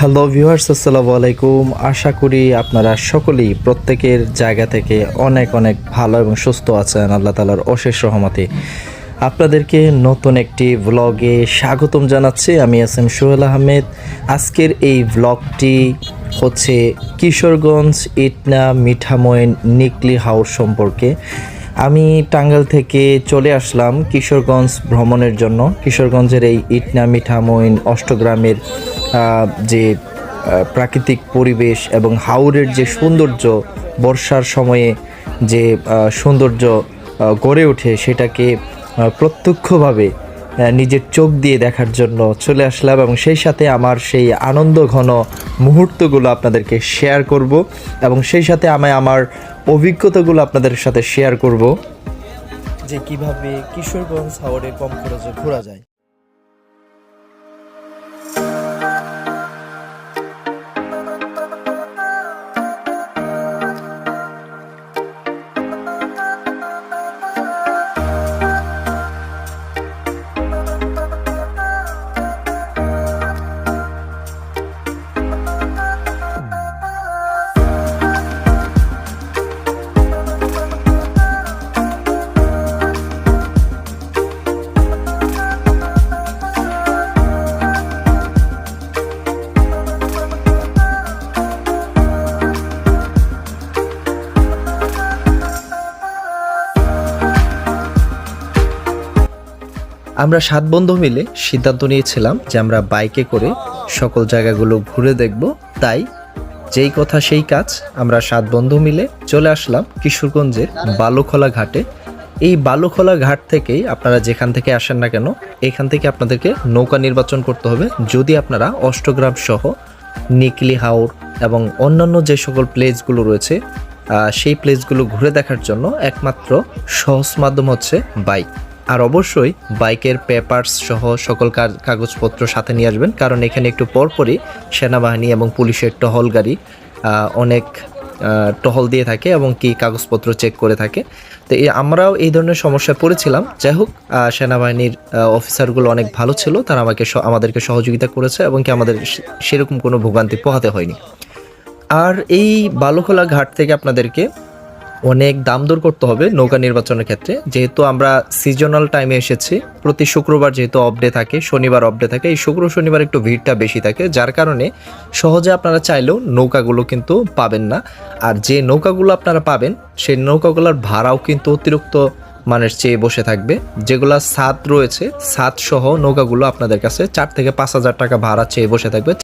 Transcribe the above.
Hello viewers আসসালামু আলাইকুম আশা করি আপনারা সকলেই প্রত্যেকের জায়গা থেকে অনেক অনেক ভালো এবং সুস্থ আছেন। আল্লাহ তালার অশেষ রহমতে। আপনাদেরকে নতুন একটি ভ্লগে স্বাগতম জানাচ্ছি। আমি এস এম সোহেল আহমেদ। আজকের এই ভ্লগটি হচ্ছে কিশোরগঞ্জ, ইটনা মিঠামইন নিকলি হাউস সম্পর্কে। আমি টাঙ্গাইল থেকে চলে আসলাম কিশোরগঞ্জ ভ্রমণের জন্য। কিশোরগঞ্জের এই ইটনা মিঠামইন অষ্টগ্রামের যে প্রাকৃতিক পরিবেশ এবং হাওরের যে সৌন্দর্য, বর্ষার সময়ে যে সৌন্দর্য গড়ে ওঠে সেটাকে প্রত্যক্ষভাবে নিজের চোখ দিয়ে দেখার জন্য চলে আসলাম এবং সেই সাথে আমার সেই আনন্দ ঘন মুহূর্তগুলো আপনাদেরকে শেয়ার করব এবং সেই সাথে আমি আমার অভিজ্ঞতাগুলো আপনাদের সাথে শেয়ার করব। যে কীভাবে কিশোরগঞ্জ হাওড়ে কম খরচে ঘোরা যায়। আমরা সাত বন্ধু মিলে সিদ্ধান্ত নিয়েছিলাম যে আমরা বাইকে করে সকল জায়গাগুলো ঘুরে দেখব। তাই যেই কথা সেই কাজ আমরা সাত বন্ধু মিলে চলে আসলাম কিশোরগঞ্জের বালুখোলা ঘাটে। এই বালুখোলা ঘাট থেকেই আপনারা যেখান থেকে আসেন না কেন, এখান থেকে আপনাদেরকে নৌকা নির্বাচন করতে হবে। যদি আপনারা অষ্টগ্রাম সহ নিকলি হাওর এবং অন্যান্য যে সকল প্লেসগুলো রয়েছে সেই প্লেসগুলো ঘুরে দেখার জন্য একমাত্র সহজ মাধ্যম হচ্ছে বাইক। আর অবশ্যই বাইকের পেপারস সহ সকল কাগজপত্র সাথে নিয়ে আসবেন, কারণ এখানে একটু পরপরই সেনাবাহিনী এবং পুলিশের টহল গাড়ি অনেক টহল দিয়ে থাকে এবং কি কাগজপত্র চেক করে থাকে। তো আমরাও এই ধরনের সমস্যায় পড়েছিলাম। যাই হোক সেনাবাহিনীর অফিসারগুলো অনেক ভালো ছিল, তারা আমাকে আমাদেরকে সহযোগিতা করেছে এবং কি আমাদের সেরকম কোনো ভোগান্তি পোহাতে হয়নি। আর এই বালুখোলা ঘাট থেকে আপনাদেরকে অনেক দাম দর করতে হবে নৌকা নির্বাচনের ক্ষেত্রে। যেহেতু আমরা সিজনাল টাইমে এসেছি, প্রতি শুক্রবার যেহেতু অফ ডে থাকে, শনিবার অফ ডে থাকে, এই শুক্র শনিবার একটু ভিড়টা বেশি থাকে, যার কারণে সহজে আপনারা চাইলেও নৌকাগুলো কিন্তু পাবেন না। আর যে নৌকাগুলো আপনারা পাবেন, সেই নৌকাগুলোর ভাড়াও কিন্তু অতিরিক্ত মানের চেয়ে বসে থাকবে। যেগুলা সাত রয়েছে সাত সহ নৌকাগুলো আপনাদের কাছে চার থেকে পাঁচ হাজার টাকা ভাড়া চেয়ে বসে থাকবে।